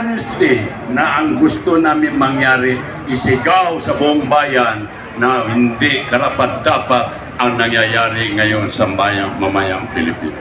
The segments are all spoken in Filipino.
honesty na ang gusto namin mangyari isigaw sa buong bayan na hindi karapat-dapat ang nangyayari ngayon sa bayang mamayang Pilipino.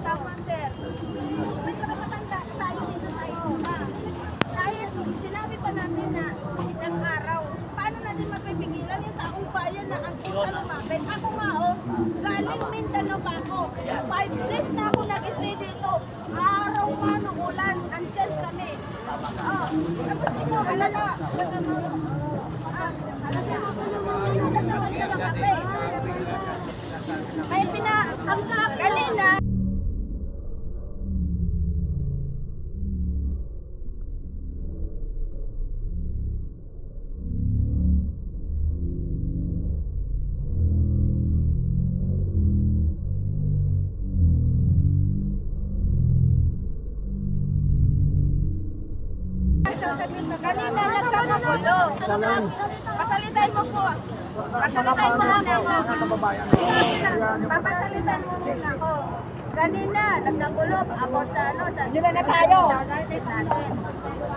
Tama, sir. May matanda tayo dito sa Iba. Dahil sinabi pa natin na isang araw, paano natin mapipigilan yung taong bayan na ang kita lumapit? Ako nga, oh, galing Mindanao pa ako. Five days na ako nag-stay dito. Araw man, ulan, andyan kami. Nagkakagulo. Pasalitan mo po. Pasalitan mo muna ako. Papasalitan mo muna ako. Kanina, nagkagulo ako sa ano, sa Sila na tayo.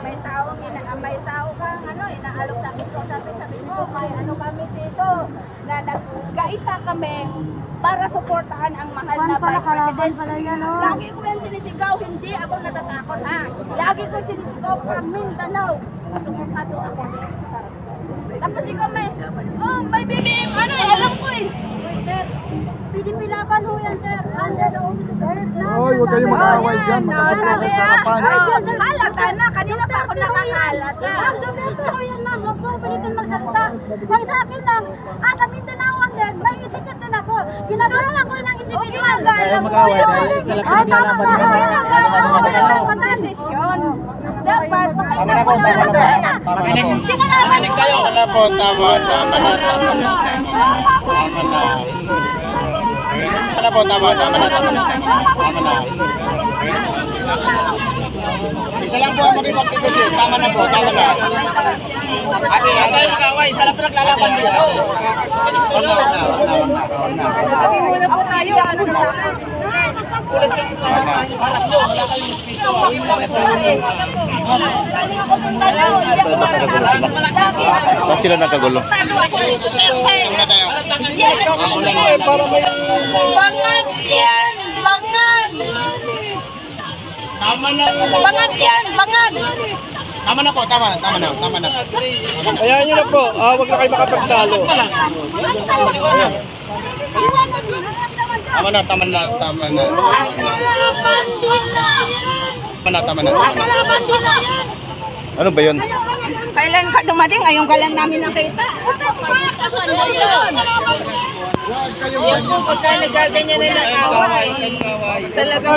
May ina, may tao kang ano, inaalok sa akin ko. Sabi, sabi mo, may ano kami dito. Na nagkaisa kami para suportahan ang mahal na Vice President. Lagi ko yan sinisigaw, hindi ako natatakot ha. Lagi ko sinisigaw from Mindanao. Sumurtado ako. Tapos ikaw may, oh, may BBM, ano eh, alam ko eh. Sir, PDP laban ho yan, sir. Under the office of Hoy, huwag kayong mag-aaway dyan. Magkasundo kayo sa harapan. Halata na, kanina pa ako nakakalata. Ma'am, Domingo ho yan, ma'am. Huwag po pilitin magsalita. Huwag sa akin lang. Ah, sa Mindanao ang din. May etiket din ako. Ginagawa lang ko ng individual. Kaya mag-away. Ah, tama na. Kaya mag-desisyon. Dapat, Tama na po, tama na po. Tama na po. Makinig kayo. Tama na po, tama, tama na, tama na. Tama na. Tama na po, tama, tama na, tama na. Tama na. Isa lang po ang makipagpipigil. Tama na po, tama na. Ate, ate. Kaway, sa lang naglalaban dito. Wala, wala, wala, wala, wala. muna po tayo. Ano na? Ba't sila nagkagulo? Tayo. Yan ang Tama na. Bangag yan! Bangag! Tama na po, tama na, tama na, tama na. Hayaan nyo na po. Ah, wag na kayo makapagtalo. Tama na, tama na, tama na. Tama na, tama na, tama na. Ano ba yun? Kailan ka dumating? Ngayon ka lang namin nakita. Pagka nagaganyan na lang away. Talaga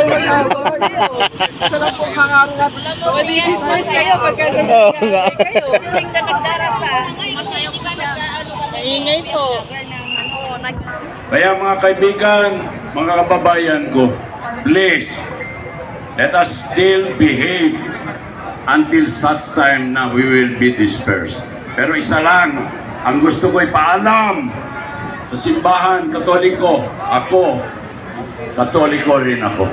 Sarap po hangarin natin. Mag-disperse kayo pagka Oo nga. Tuwing na nagdarasa. Maingay po. Kaya mga kaibigan, mga kababayan ko, please, let us still behave until such time na we will be dispersed. Pero isa lang, ang gusto ko ipaalam sa simbahan katoliko, ako, katoliko rin ako.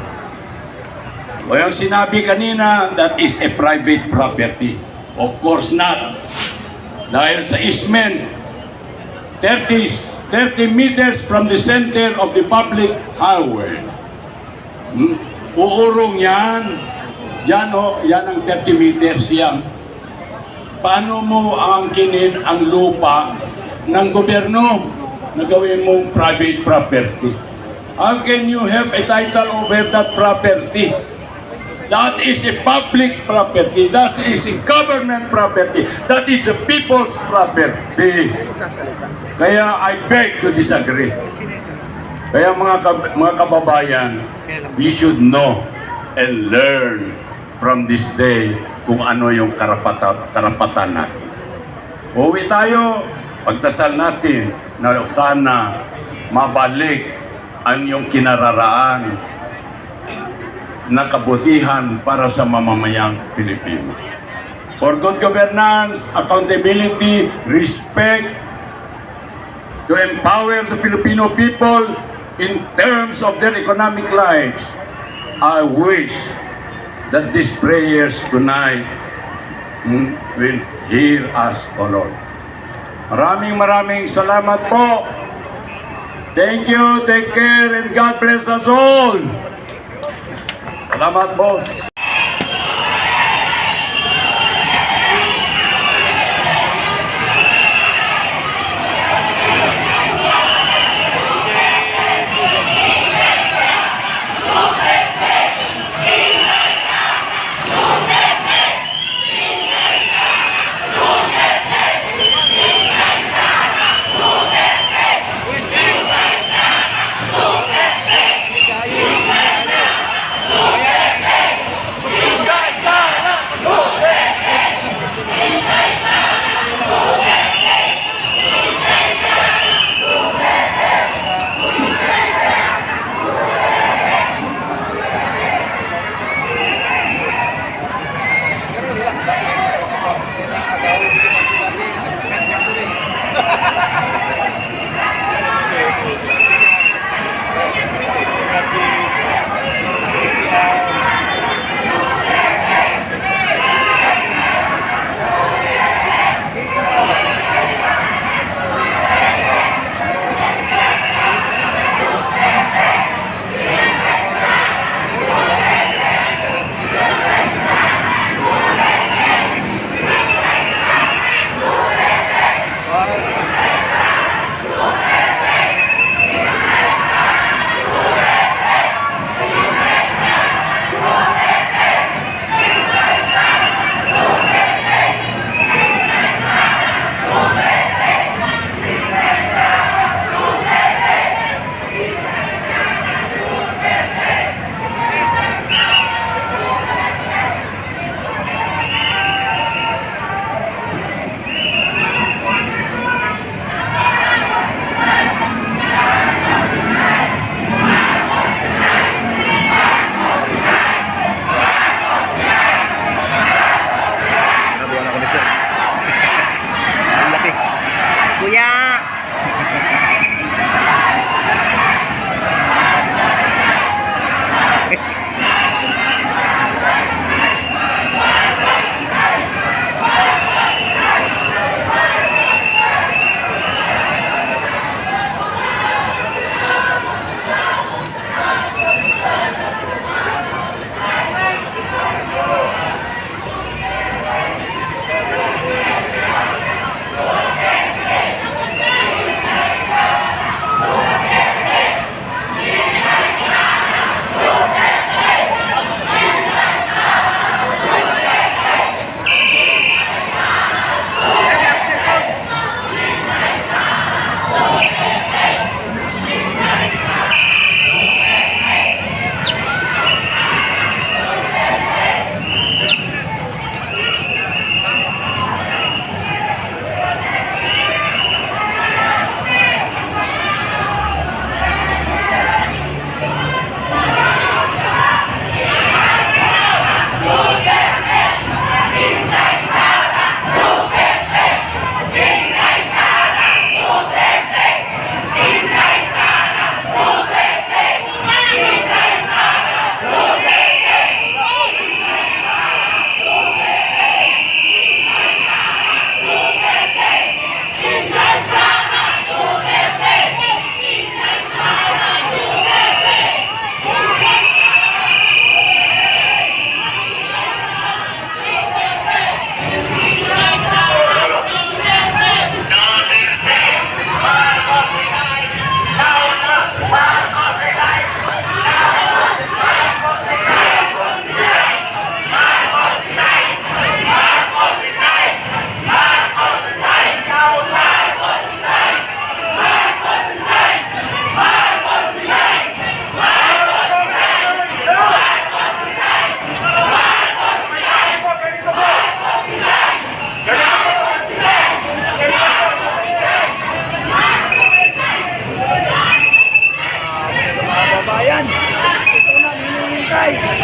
O yung sinabi kanina, that is a private property. Of course not. Dahil sa ismen, 30, 30 meters from the center of the public highway. Hmm? Uurong yan. Yan o, yan ang 30 meters yan. Paano mo angkinin ang lupa ng gobyerno na gawin mong private property? How can you have a title over that property? That is a public property. That is a government property. That is a people's property. Kaya I beg to disagree. Kaya mga, kab- mga kababayan, we should know and learn from this day kung ano yung karapatan, karapatan natin. Uwi tayo, pagdasal natin na sana mabalik ang iyong kinararaan na kabutihan para sa mamamayang Pilipino. For good governance, accountability, respect, to empower the Filipino people in terms of their economic lives, I wish that these prayers tonight mm, will hear us, O Lord. Maraming maraming salamat po. Thank you, take care, and God bless us all. Salamat, boss. নাই